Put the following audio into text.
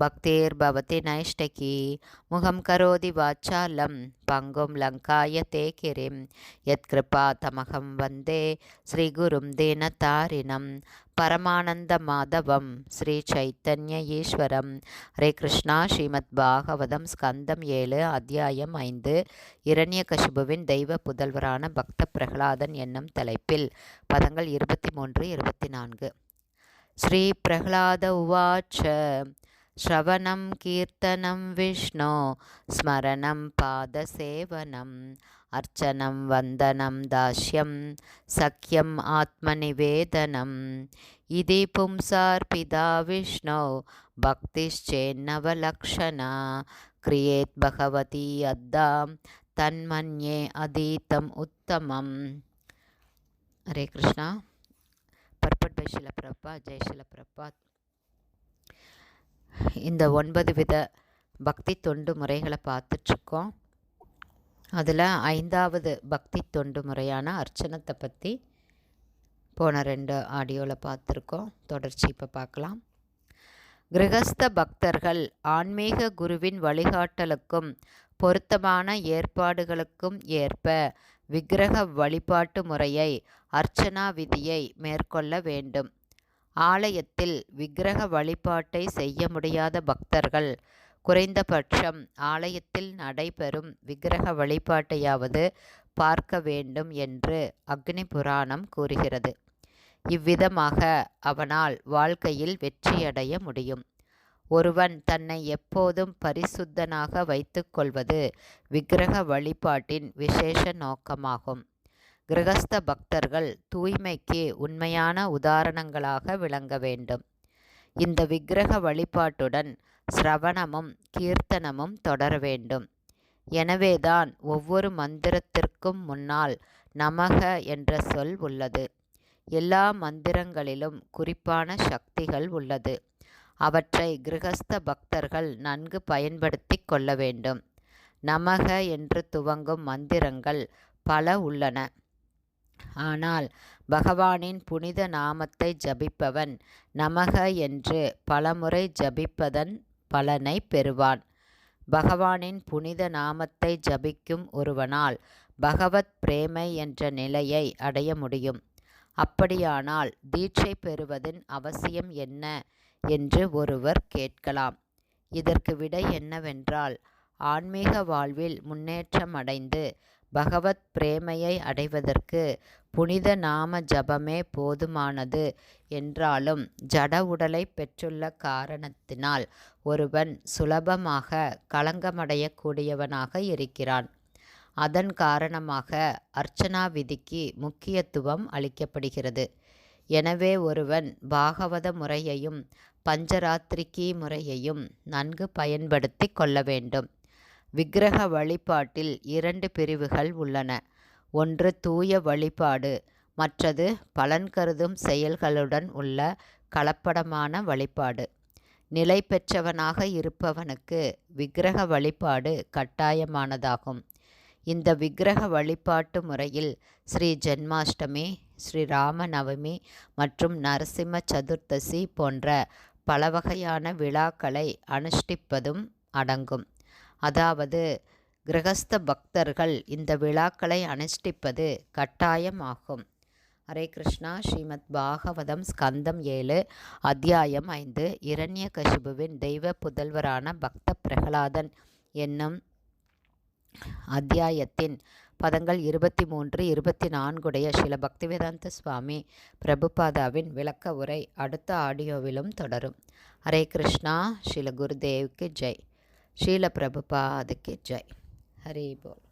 பக்தேர்பவதி நைஷ்டகி முகம் கரோதி வாச்சாலம் பங்கும் லங்காய தேகிரிம் கிரிம் யத்கிருபா தமகம் வந்தே ஸ்ரீகுரும் தீனதாரிணம் பரமானந்த மாதவம் ஸ்ரீ சைத்தன்ய ஈஸ்வரம் ஹரே கிருஷ்ணா ஸ்ரீமத் பாகவதம் ஸ்கந்தம் ஏழு அத்தியாயம் ஐந்து இரண்ய கசிபுவின் தெய்வ புதல்வரான பக்த பிரகலாதன் என்னும் தலைப்பில் பதங்கள் இருபத்தி மூன்று இருபத்தி நான்கு. ஸ்ரீ பிரகலாத உவாச்ச श्रवणं कीर्तनं विष्णो स्मरणं पादसेवनम् अर्चनं वन्दनं दास्यं सख्यम् आत्मनिवेदनम् इति पुंसार्पिता विष्णौ भक्तिश्चेन्नवलक्षणा क्रियेत् भगवती अद्दां तन्मन्ये अधीतम् उत्तमम् हरे कृष्णा பர்பட் பை ஷிலப்பிரப்பா ஜெய் ஷிலப்பிரப்பா இந்த ஒன்பது வித பக்தி தொண்டு முறைகளை பார்த்துட்ருக்கோம். அதில் ஐந்தாவது பக்தி தொண்டு முறையான அர்ச்சனத்தை பற்றி போன ரெண்டு ஆடியோவில் பார்த்துருக்கோம். தொடர்ச்சி இப்போ பார்க்கலாம். கிரகஸ்த பக்தர்கள் ஆன்மீக குருவின் வழிகாட்டலுக்கும் பொருத்தமான ஏற்பாடுகளுக்கும் ஏற்ப விக்கிரக வழிபாட்டு முறையை அர்ச்சனா விதியை மேற்கொள்ள வேண்டும். ஆலயத்தில் விக்கிரக வழிபாட்டை செய்ய முடியாத பக்தர்கள் குறைந்தபட்சம் ஆலயத்தில் நடைபெறும் விக்கிரக வழிபாட்டையாவது பார்க்க வேண்டும் என்று அக்னி புராணம் கூறுகிறது. இவ்விதமாக அவனால் வாழ்க்கையில் வெற்றியடைய முடியும். ஒருவன் தன்னை எப்போதும் பரிசுத்தனாக வைத்துக்கொள்வது விக்கிரக வழிபாட்டின் விசேஷ நோக்கமாகும். கிரகஸ்த பக்தர்கள் தூய்மைக்கு உண்மையான உதாரணங்களாக விளங்க வேண்டும். இந்த விக்கிரக வழிபாட்டுடன் சிரவணமும் கீர்த்தனமும் தொடர வேண்டும். எனவேதான் ஒவ்வொரு மந்திரத்திற்கும் முன்னால் நமக என்ற சொல் உள்ளது. எல்லா மந்திரங்களிலும் குறிப்பான சக்திகள் உள்ளது. அவற்றை கிரகஸ்த பக்தர்கள் நன்கு பயன்படுத்தி கொள்ள வேண்டும். நமக என்று துவங்கும் மந்திரங்கள் பல உள்ளன. ஆனால் பகவானின் புனித நாமத்தை ஜபிப்பவன் நமக என்று பலமுறை ஜபிப்பதன் பலனை பெறுவான். பகவானின் புனித நாமத்தை ஜபிக்கும் ஒருவனால் பகவத் பிரேமை என்ற நிலையை அடைய முடியும். அப்படியானால் தீட்சை பெறுவதன் அவசியம் என்ன என்று ஒருவர் கேட்கலாம். இதற்கு விடை என்னவென்றால் ஆன்மீக வாழ்வில் முன்னேற்றம் அடைந்து பகவத் பிரேமையை அடைவதற்கு புனித நாம ஜபமே போதுமானது என்றாலும் ஜட உடலை பெற்றுள்ள காரணத்தினால் ஒருவன் சுலபமாக களங்கமடையக்கூடியவனாக இருக்கிறான். அதன் காரணமாக அர்ச்சனா விதிக்கு முக்கியத்துவம் அளிக்கப்படுகிறது. எனவே ஒருவன் பாகவத முறையையும் பஞ்சராத்திரிக்கி முறையையும் நன்கு பயன்படுத்தி கொள்ள வேண்டும். விக்கிரக வழிபாட்டில் இரண்டு பிரிவுகள் உள்ளன. ஒன்று தூய வழிபாடு மற்றது பலன் கருதும் செயல்களுடன் உள்ள கலப்படமான வழிபாடு. நிலை பெற்றவனாக இருப்பவனுக்கு விக்கிரக வழிபாடு கட்டாயமானதாகும். இந்த விக்கிரக வழிபாட்டு முறையில் ஸ்ரீ ஜென்மாஷ்டமி ஸ்ரீ ராமநவமி மற்றும் நரசிம்ம சதுர்த்தசி போன்ற பல வகையான விழாக்களை அனுஷ்டிப்பதும் அடங்கும். அதாவது கிரகஸ்த பக்தர்கள் இந்த விழாக்களை அனுஷ்டிப்பது கட்டாயமாகும். ஹரே கிருஷ்ணா ஸ்ரீமத் பாகவதம் ஸ்கந்தம் ஏழு அத்தியாயம் ஐந்து இரண்ய கசிபுவின் தெய்வ புதல்வரான பக்த பிரகலாதன் என்னும் அத்தியாயத்தின் பதங்கள் இருபத்தி மூன்று இருபத்தி நான்குடைய சில பக்திவேதாந்த சுவாமி பிரபுபாதாவின் விளக்க உரை அடுத்த ஆடியோவிலும் தொடரும். ஹரே கிருஷ்ணா ஸ்ரீல குருதேவுக்கு ஜெய். ஷீல பிரபுபாதுக்கு ஜெய். ஹரி போல்.